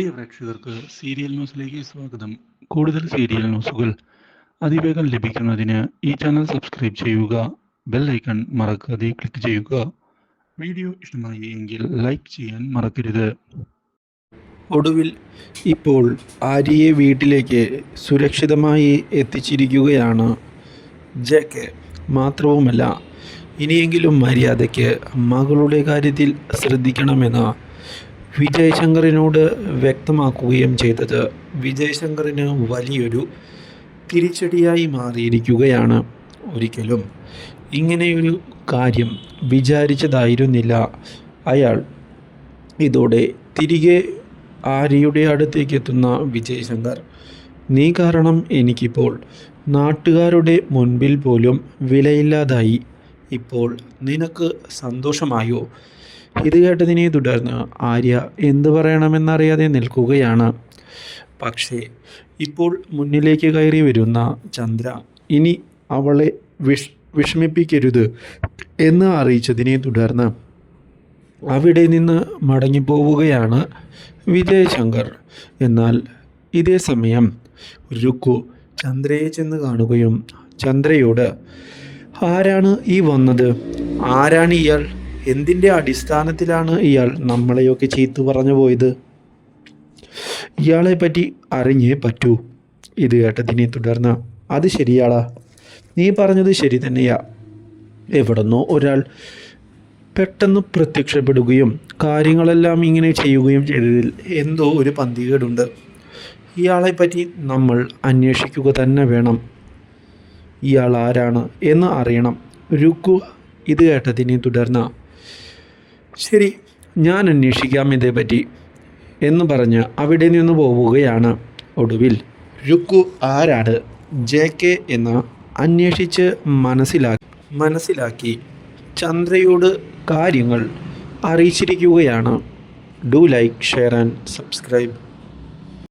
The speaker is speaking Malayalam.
പ്രിയ പ്രേക്ഷകർക്ക് സീരിയൽ ന്യൂസിലേക്ക് സ്വാഗതം. കൂടുതൽ സീരിയൽ ന്യൂസുകൾ അതിവേഗം ലഭിക്കുന്നതിന് ഈ ചാനൽ സബ്സ്ക്രൈബ് ചെയ്യുക ബെൽ ഐക്കൺ മറക്കാതെ ക്ലിക്ക് ചെയ്യുക. വീഡിയോ ഇഷ്ടമായി എങ്കിൽ ലൈക്ക് ചെയ്യാൻ മറക്കരുത്. ഒടുവിൽ ഇപ്പോൾ ആര്യയെ വീട്ടിലേക്ക് സുരക്ഷിതമായി എത്തിച്ചിരിക്കുകയാണ് ജെ കെ മാത്രവുമല്ല ഇനിയെങ്കിലും മര്യാദയ്ക്ക് മകളുടെ കാര്യത്തിൽ ശ്രദ്ധിക്കണമെന്ന് വിജയ് ശങ്കറിനോട് വ്യക്തമാക്കുകയും ചെയ്തത്. വിജയശങ്കറിന് വലിയൊരു തിരിച്ചടിയായി മാറിയിരിക്കുകയാണ് ഒരിക്കലും. ഇങ്ങനെയൊരു കാര്യം വിചാരിച്ചതായിരുന്നില്ല. അയാൾ ഇതോടെ തിരികെ ആര്യയുടെ അടുത്തേക്ക് എത്തുന്ന വിജയശങ്കർ നീ കാരണം എനിക്കിപ്പോൾ നാട്ടുകാരുടെ മുൻപിൽ പോലും വിലയില്ലാതായി. ഇപ്പോൾ നിനക്ക് സന്തോഷമായോ? ഇത് കേട്ടതിനെ തുടർന്ന് ആര്യ എന്ത് പറയണമെന്നറിയാതെ നിൽക്കുകയാണ്. പക്ഷേ ഇപ്പോൾ മുന്നിലേക്ക് കയറി വരുന്ന ചന്ദ്ര ഇനി അവളെ വിഷ് വിഷമിപ്പിക്കരുത് എന്ന് അറിയിച്ചതിനെ തുടർന്ന് അവിടെ നിന്ന് മടങ്ങിപ്പോവുകയാണ് വിജയശങ്കർ. എന്നാൽ ഇതേ സമയം രുക്കു ചന്ദ്രയെ ചെന്ന് കാണുകയും ചന്ദ്രയോട് ആരാണ് ഈ വന്നത്? ആരാണ് ഇയാൾ? എന്തിന്റെ അടിസ്ഥാനത്തിലാണ് ഇയാൾ നമ്മളെയൊക്കെ ചീത്തു പറഞ്ഞു പോയത്? ഇയാളെ പറ്റി അറിഞ്ഞേ പറ്റൂ. ഇത് കേട്ടതിനെ തുടർന്ന് അത് ശരിയാളാ നീ പറഞ്ഞത് ശരി തന്നെയാ. എവിടുന്നോ ഒരാൾ പെട്ടെന്ന് പ്രത്യക്ഷപ്പെടുകയും കാര്യങ്ങളെല്ലാം ഇങ്ങനെ ചെയ്യുകയും ചെയ്തതിൽ എന്തോ ഒരു പന്തികേടുണ്ട്. ഇയാളെപ്പറ്റി നമ്മൾ അന്വേഷിക്കുക തന്നെ വേണം. ഇയാൾ ആരാണ് എന്ന് അറിയണം. രുക്കു ഇത് കേട്ടതിനെ തുടർന്ന് ശരി. ഞാൻ അന്വേഷിക്കാം ഇതേപ്പറ്റി എന്ന് പറഞ്ഞ് അവിടെ നിന്ന് പോവുകയാണ് ഒടുവിൽ. രുക്കു ആരാട് ജെ കെ എന്ന് അന്വേഷിച്ച് മനസ്സിലാക്കി മനസ്സിലാക്കി ചന്ദ്രയോട് കാര്യങ്ങൾ അറിയിച്ചിരിക്കുകയാണ്. Do like share and subscribe.